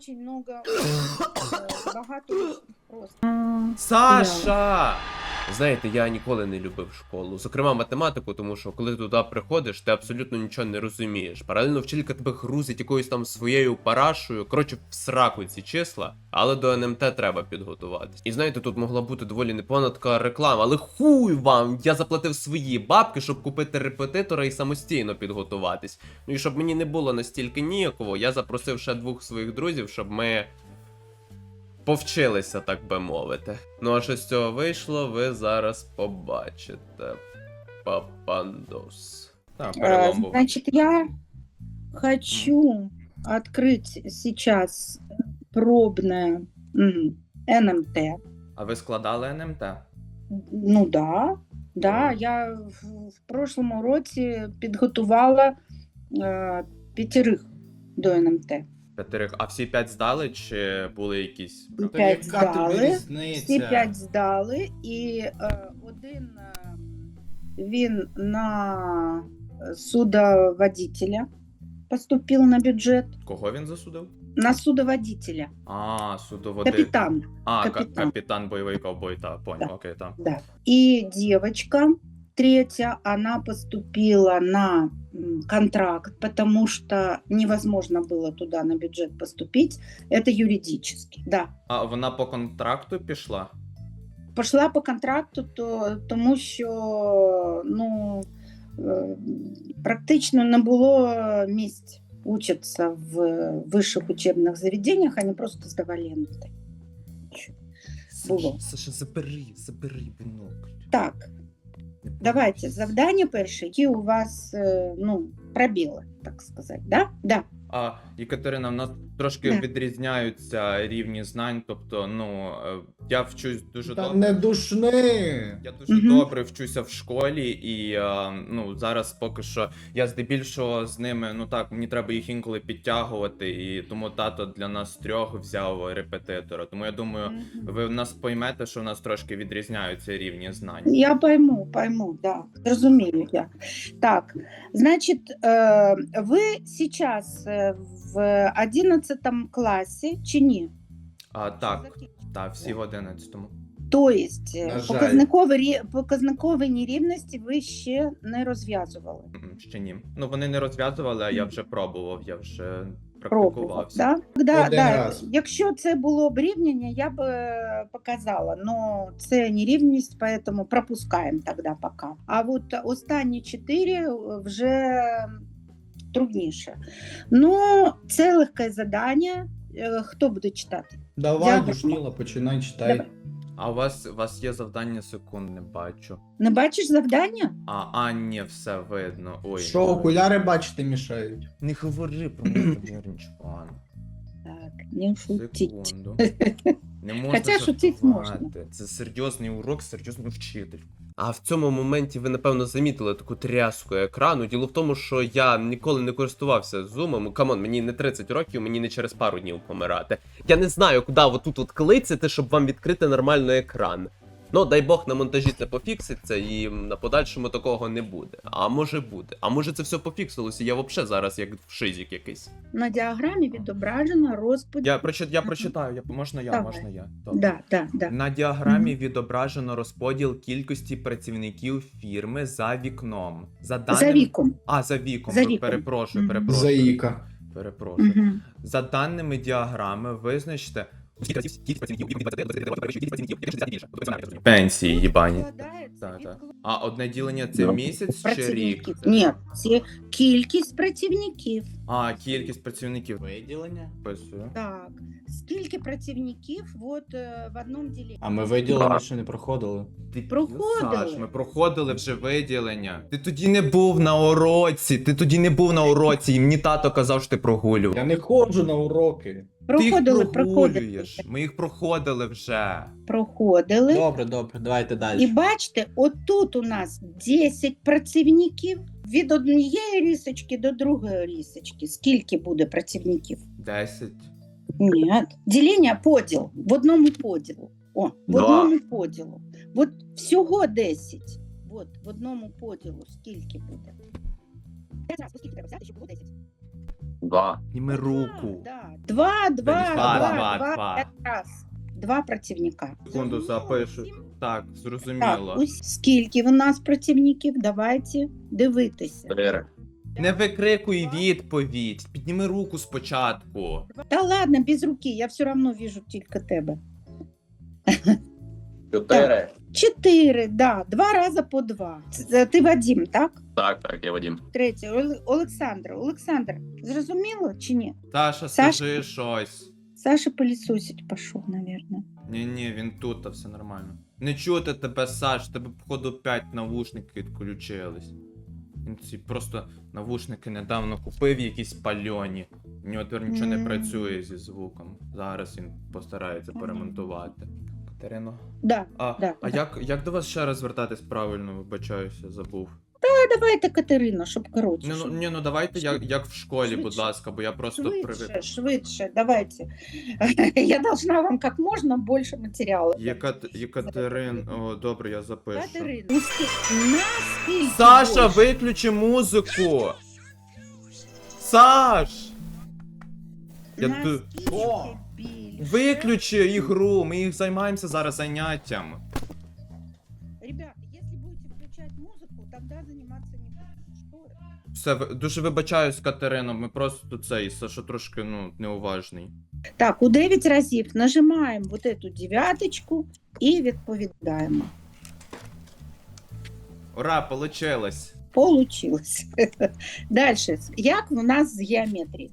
очень много э, багато просто. Саша! Знаєте, я ніколи не любив школу, зокрема математику, тому що коли туди приходиш, ти абсолютно нічого не розумієш. Паралельно вчителька тебе грузить якоюсь там своєю парашою. Коротше, в сраку ці числа, але до НМТ треба підготуватись. І знаєте, тут могла бути доволі непогана така реклама, але хуй вам! Я заплатив свої бабки, щоб купити репетитора і самостійно підготуватись. Ну і щоб мені не було настільки ніяково, я запросив ще двох своїх друзів, щоб ми повчилися, так би мовити. Ну а що з цього вийшло, ви зараз побачите. Папандос. Так, Э, перелом був. Значит, я хочу открыть сейчас пробное м, НМТ. А ви складали НМТ? Ну да, да, я в, в прошлому році підготувала е, п'ятерих до НМТ. П'ятерих. А всі п'ять здали, чи були якісь. І Та п'ять яка тобі здали, різниця? всі п'ять здали, і е, один е, він на судоводителя поступив на бюджет. Кого він засудив? На судоводителя. А, судоводи. Капитан. А, ка- капітан. капітан бойовий ковбой, та, понял, Да. окей, там. Да. И девочка третья, она поступила на контракт, потому что невозможно было туда на бюджет поступить. Это юридически, да. А вона по контракту пішла? Пошла по контракту, то, тому що ну, е, практично не було місць учатися в вищих учебних заведеннях, вони просто здавали НМТ. Було. Саша, забери, забери бінокль. Так, Давайте завдання перше, які у вас е, ну, пробіли, так сказати. Да? Да. А, Екатерина, в нас трошки Да. відрізняються рівні знань. Тобто, ну, е, я вчусь дуже Та добре. не душни! Я дуже Мгм. добре вчуся в школі, і е, ну зараз поки що я здебільшого з ними, ну так, мені треба їх інколи підтягувати, і тому тато для нас трьох взяв репетитора. Тому я думаю, ви в нас поймете, що в нас трошки відрізняються рівні знань. Я пойму, пойму, да. Зрозумію я. Так, значить, е, ви зараз е, в 11 класі чи ні? А так, так, всі в одинадцятому. Тобто, На показникові, показникові нерівності ви ще не розв'язували. Ще ні. Ну вони не розв'язували, а я вже пробував, я вже Пробував, практикувався. да? Да, Один да. раз. Якщо це було б рівняння, я б е, показала, але це не рівність, поэтому пропускаємо тоді поки. А от останні чотири е, вже трудніше. Ну, це легке завдання. Е, Хто буде читати? Давай, душніла, починай читай. Давай. А у вас у вас є завдання секунд, не бачу. Не бачиш завдання? А, а, ні, все видно. Ой. Що, окуляри бачити мішають? Не говори про мене, Пан. Так, не шутіть. Секунду. Не можна Хоча шутить жартувати. можна. Це серйозний урок, серйозний вчитель. А в цьому моменті ви напевно замітили таку тряску екрану. Діло в тому, що я ніколи не користувався зумом. Камон, мені не 30 років, мені не через пару днів помирати. Я не знаю, куди отут от клицяти, щоб вам відкрити нормально екран. Ну, дай Бог на монтажі це пофікситься, і на подальшому такого не буде. А може буде. А може це все пофіксилося, я взагалі зараз як в шизік якийсь. На діаграмі відображено розподіл. Я, прочит, я прочитаю, я, можна я, Давай. можна я. Добре. Да, да, да. На діаграмі відображено розподіл кількості працівників фірми за вікном. За даним... За віком. А, за віком. За віком. Перепрошую, Мгм. перепрошую. Заїка. Перепрошую. Угу. За даними діаграми, визначте. Скільки разів кількість працівників у вікові 29 кількість працівників, якщо 60 більше. Тобто. Пенсії, їбані. Так, так. А одне ділення це місяць чи рік? Ні, це кількість працівників. А, кількість працівників. Виділення? Писую. Так, скільки працівників от, е, в одному ділі? А ми виділення ще не проходили. Ти Проходили. Саш, ми проходили вже виділення. Ти тоді не був на уроці. Ти тоді не був на уроці, і мені тато казав, що ти прогулював. Я не ходжу на уроки. Ти їх Проходили, проходили, прогулюєш. Ми їх проходили вже. проходили. Добре, добре, давайте далі. І бачите, отут у нас 10 працівників від однієї рісочки до другої рісочки. Скільки буде працівників? Десять. Ні, ділення поділ в одному поділу. О, в Два. одному поділу. От всього 10. От в одному поділу скільки буде? П'ять разів, скільки треба взяти, щоб було 10? Два. Німи руку. Да, Два, два, Два, два, два, два, два. п'ять раз. Два противника. Секунду запишу. Так, Так, зрозуміло. ось скільки в нас противників? Давайте дивитися. Чотири. Не викрикуй відповідь. Підніми руку спочатку. Та ладно, без руки, я все одно вижу тільки тебе. Чотири. Чотири, да, два рази по два. Це ти Вадим, так? Так, так, я Вадим. Третє, Олександр. Олександр, зрозуміло чи ні? Саша, Саш- скажи щось. Саша пилісосить пішов, мабуть. Ні, ні, він тут, та все нормально. Не чути тебе, Саш, тебе, походу, 5 навушники відключились. Він ці просто навушники недавно купив, якісь пальоні. У нього тепер нічого не Мгм. працює зі звуком. Зараз він постарається Мгм. поремонтувати. Катерино. Да. А, Да, а да. як, як до вас ще раз звертатись правильно, вибачаюся, забув. Давайте Катерина, щоб коротше. Ні, ну, щоб- ні, ну давайте як, як в школі, будь Швидше. ласка, бо я просто Швидше, привик. швидше, давайте. Я должна вам как можно больше материалу. Єкат... Єкатерин, о, добре, я запишу. Катерина, наскільки- наскільки Саша, більше? виключи музику! Саш! Я Наскільки О! більше? Виключи ігру, ми їх займаємося зараз заняттям. Ребята, Все, ви- дуже вибачаюсь, Катерина, ми просто цей, Саша трошки, ну, неуважний. Так, у 9 разів нажимаємо вот эту дев'яточку і відповідаємо. Ура, получилось! Получилось. Дальше. Як у нас з геометрії?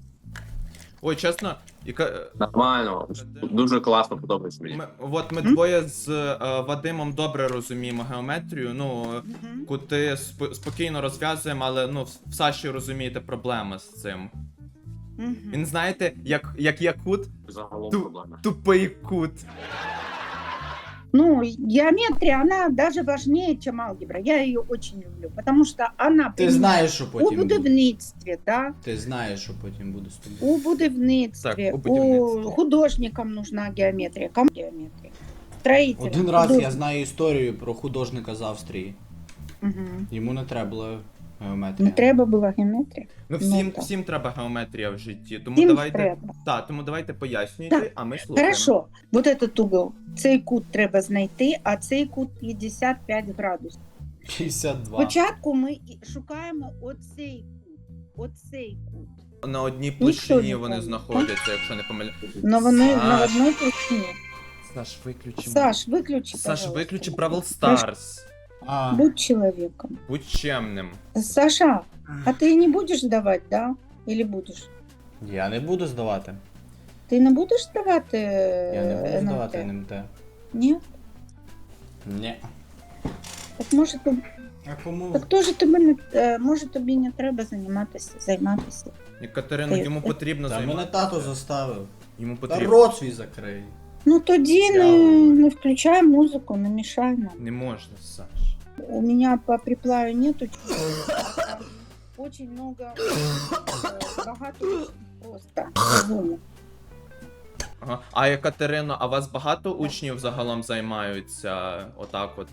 Ой, чесно, яка... Нормально. Дуже класно подобається мені. Ми, от ми двоє з е, Вадимом добре розуміємо геометрію. Ну, Мгм. кути сп- спокійно розв'язуємо, але ну, в- в Саші розумієте проблеми з цим. Мгм. Він знаєте, як, як я кут, Загалом Ту- проблема. тупий кут. Ну, геометрия, она даже важнее, чем алгебра. Я ее очень люблю, потому что она Ти знаєш, що у потім буде. будівництві, да? Ти знаєш, що потім буде з тобою. у будівництві, Так, у у, художникам нужна геометрия, кому геометрия? Строителям. Один раз я знаю історію про художника з Австрії. Мгм. Йому не треба було геометрія. Не треба була геометрія. Ну, Ну, всім, так. всім треба геометрія в житті. Тому Всім давайте. треба. Так, тому давайте пояснюйте, Так, а ми слухаємо. Хорошо, вот этот угол, цей кут треба знайти, а цей кут 55 градусів. 52. Спочатку ми шукаємо оцей кут, оцей кут. На одній площині вони знаходяться, якщо не помиляю. Но вони на Саш. одній площині. Саш, виключи. Саш, виключи, Саш, пожалуйста. виключи Бравл Старс. А, Будь человеком. Будь чемним. Саша, а ты не будешь давать, да? Или будешь? я не буду здавати. Ти не будеш давати Я не буду здавати НМТ? Ні? Ні. Так може тобі, А кому? так теж тобі не е, може тобі не треба займатися, займатися. І Катерину, Ти- йому ти- потрібно Та мене займати. тато заставив. Йому Та потрібно. рот свій закрий. Ну тоді не, не включай музику, не мішай нам. Не можна, Саш. У меня по приплаю нету там очень много э, багато просто. Ага. А я, Катерино, а вас багато учнів загалом займаються отак от?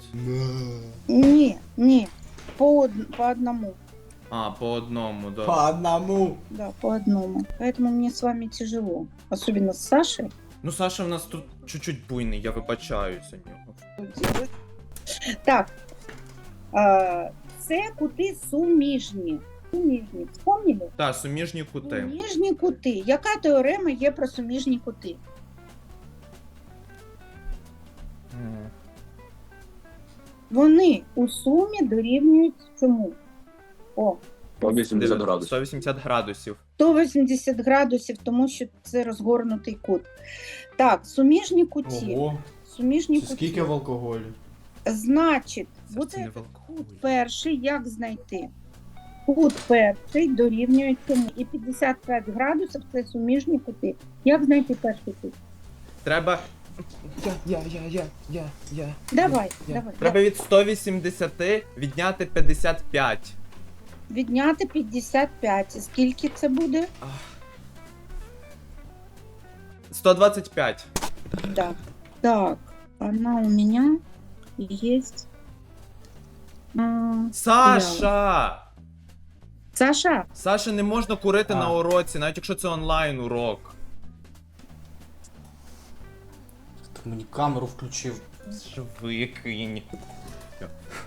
Ні, ні, по, од- по одному. А, по одному, да. Ну, одному. Да, по одному. Поэтому мне с вами тяжело. Особенно с Сашей. Ну, Саша в нас тут чуть-чуть буйний, я вибачаюся нього. Так. Це кути суміжні. Суміжні. Вспомнили? Так, суміжні кути. Суміжні кути. Яка теорема є про суміжні кути? Вони у сумі дорівнюють чому? О, 180 градусів. 180 градусів. 180 градусів, тому що це розгорнутий кут. Так, суміжні куті. Ого. Суміжні Це куті. скільки в алкоголі? Значить, алкоголь. кут перший як знайти? Кут перший дорівнює цьому. І 55 градусів це суміжні кути. Як знайти перший кут? Треба. Я, я, я, я, я, я. Давай, я. давай. Треба від 180 відняти 55. Відняти 55. Скільки це буде? 125. Да. Так, она у меня есть... Саша! Саша? Саша, не можна курити А. на уроці, навіть якщо це онлайн урок. Ти мені камеру включив. Викинь.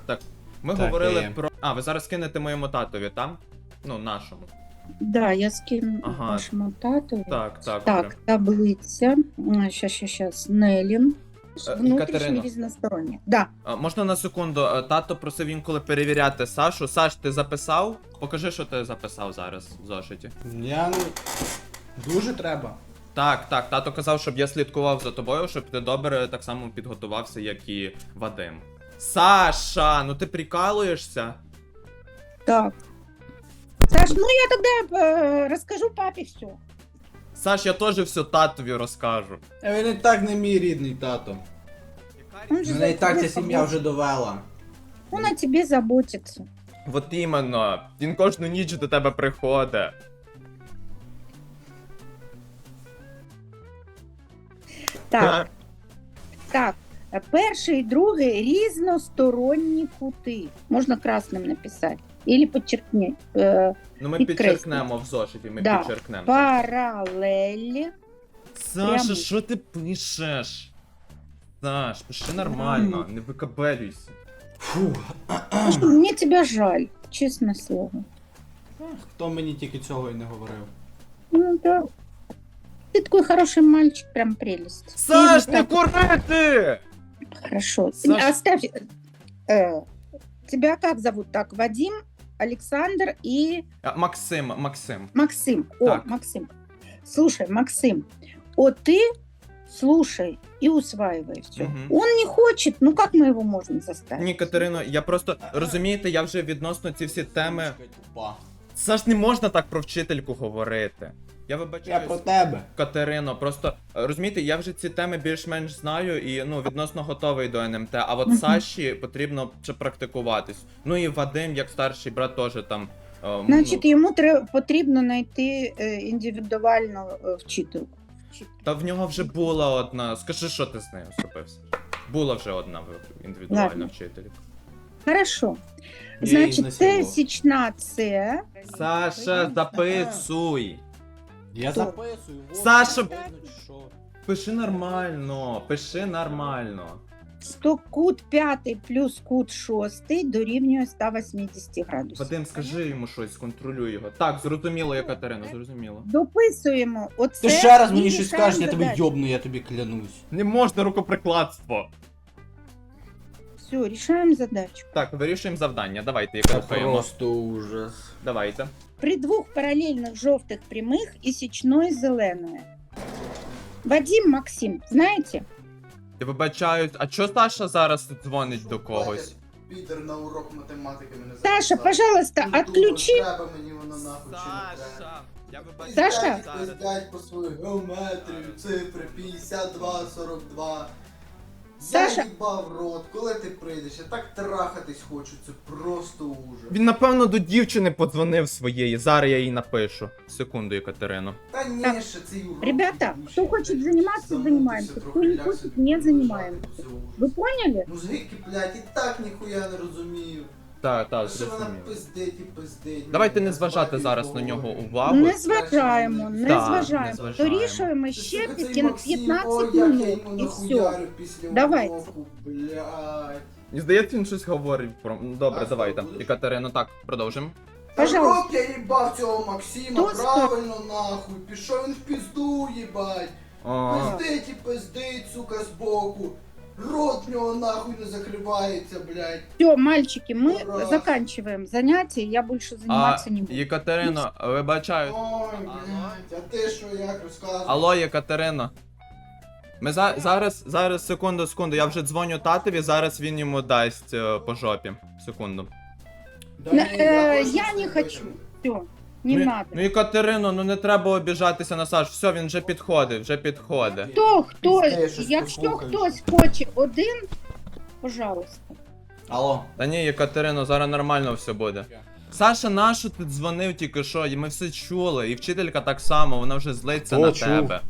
Так, ми Так, говорили е. про. А, ви зараз кинете моєму татові, там? Ну, нашому. Да, я скину Ага. вашему тату. Так, так. Так, таблиця. Сейчас, сейчас, щас, Нелін. Е, Внутрішній Катерино. Да. А, Можна на секунду, Е, тато просив інколи перевіряти Сашу. Саш, ти записав? Покажи, що ти записав зараз в зошиті. Я. Дуже треба. Так, так, тато казав, щоб я слідкував за тобою, щоб ти добре так само підготувався, як і Вадим. Саша, ну ти прикалуєшся? Так. Саш, ну я тогда э, расскажу папе все. Саш, я теж все татові розкажу. А він і так не мій рідний тато. Он же Мене і за так тебе ця сім'я заботится. вже довела. Он о тебе заботится. От іменно, він кожну ніч до тебе приходить. Так, так. Перший і другий різносторонні кути. Можна красним написати. Или подчеркни. Е, Ну ми підчеркнемо в зошиті, ми Да. підчеркнемо. паралелі. Саша, Прям- що ти пишеш? Саш, пиши нормально, не викабелюйся. Фу. Слушай, Мне тебя жаль, честное слово. Хто мені тільки цього і не говорив? Ну да. Ты такой хороший мальчик, прям прелесть. Саш, И не так курити! Хорошо. Саш- Оставь. э, тебя как зовут так? Вадим, Александр и А, Максим, Максим. Максим. О, Так. Максим. Слушай, Максим, вот ты слушай и усваивай все. Мгм. Он не хочет, ну как мы его можем заставить? Ні, Катерино, я просто розумієте, я вже відносно ці всі теми. Це ж не можна так про вчительку говорити. Я Я про тебе. Катерино, просто розумієте, я вже ці теми більш-менш знаю і ну відносно готовий до НМТ. А от Саші потрібно ще практикуватись. Ну і Вадим, як старший брат, теж там. е, Значить, ну, йому треба потрібно знайти е, індивідуальну е, вчительку. та в нього вже була одна. Скажи, що ти з нею зробився? Була вже одна індивідуальна Ладно. вчителька. Хорошо. Значить, знасилував. тисячна це. Саша, записуй! Я Хто? записую. вот, Саша! видно, чи що? Пиши нормально, пиши нормально. 100 кут 5 плюс кут 6 дорівнює 180 градусів. Вадим, скажи йому щось, контролюй його. Так, зрозуміло, я Катерина, зрозуміло. Дописуємо оце. Ти ще раз і мені щось рішаємо скажеш, я тебе задачу. йобну, я тобі клянусь. Не можна рукоприкладство. Все, рішаємо задачу. Так, вирішуємо завдання. Давайте, яке рухаємо. Просто ужас. Давайте. При двох паралельних жовтих прямих і січної зеленої. Вадим, Максим, знаєте? Я вибачаюсь, а чо Саша зараз дзвонить до когось? Підер на урок математики мене Саша, записав. пожалуйста, Ну, думаю, отключи. Треба мені воно нахуй чи не треба. я Саша? Пиздять, пиздять по свою геометрію, цифри 52, 42. Саша. Я їбав рот, коли ти прийдеш, я так трахатись хочу, це просто ужас. Він, напевно, до дівчини подзвонив своєї. Зараз я їй напишу. Секунду, Екатерину. Та ні, Так, ще цей урок. ребята, хто хоче займатися, займаємося. Хто не хоче, не займаємося. Ви поняли? Ну звідки, блядь, і так ніхуя не розумію. Так, так, Що вона зрозуміло. пиздить і пиздить. Давайте Ну, не зважати зараз на нього увагу. Не зважаємо, не Так, не зважаємо. зважаємо. Дорішуємо Ти, ще сука, цей 15 я минут йому і все. після Давайте. блядь. Мені здається, він щось говорить про. Ну, Добре, Так, давайте. будеш? І так, продовжимо. Пожалуйста. Рот я їбав цього Максима, Хто правильно нахуй. Пішов він в пізду, їбать. О, Пиздить і пиздить, сука, збоку. Рот в нього нахуй не закривається, блядь. Все, мальчики, мы Ура. заканчиваем занятие. Я больше а, заниматься не буду. Єкатерино, вибачаю. Ой, блядь, а ти що як розказуєш? Алло, Єкатерино. Ми за, зараз, зараз, секунду, секунду, я вже дзвоню татові, зараз він йому дасть е, по жопі. Секунду. Да ні, э, точно я не слухаю хочу. Все, не ну, надо. Ну і Катерино, ну не треба обіжатися на Саш. Все, він вже підходить, вже підходить. Хто, хто, Пізде, щось якщо послухаєш. хтось хоче один, пожалуйста. Алло. Та ні, Єкатерино, зараз нормально все буде. Саша, нащо ти дзвонив тільки що? І ми все чули, і вчителька так само, вона вже злиться Хто на чув? тебе.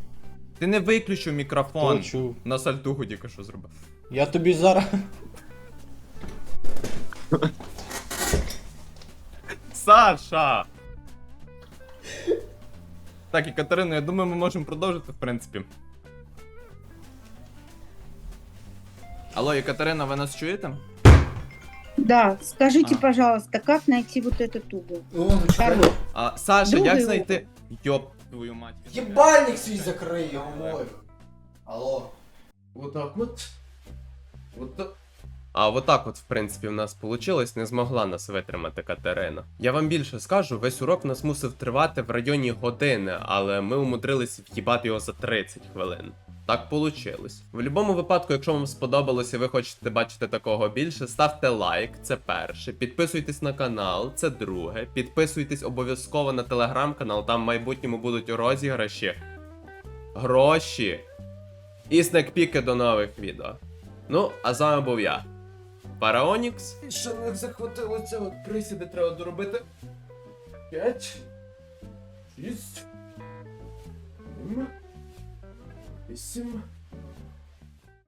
Ти не виключив мікрофон. Хто чув? На сальтуху тільки що зробив. Я тобі зараз. Саша! Так, і Катерина, я думаю, ми можемо продовжити, в принципі. Алло, Екатерина, ви нас чуєте? Да, скажите, А. пожалуйста, как найти вот этот угол? О, ну. Второй. А, Саша, Другий як знайти. Йоп, твою мать. Єбальник свій закрий, я говорю. Алло. Вот так от. Вот так. А отак от, в принципі, в нас вийшло, не змогла нас витримати Катерина. Я вам більше скажу, весь урок нас мусив тривати в районі години, але ми умудрились в'їбати його за 30 хвилин. Так получилось. В будь-якому випадку, якщо вам сподобалося і ви хочете бачити такого більше, ставте лайк, це перше. Підписуйтесь на канал, це друге. Підписуйтесь обов'язково на телеграм-канал, там в майбутньому будуть розіграші, гроші і снекпіки до нових відео. Ну, а з вами був я. Параонікс. Ще не захватило цього присіди треба доробити. П'ять. Шість. Сім. Вісім.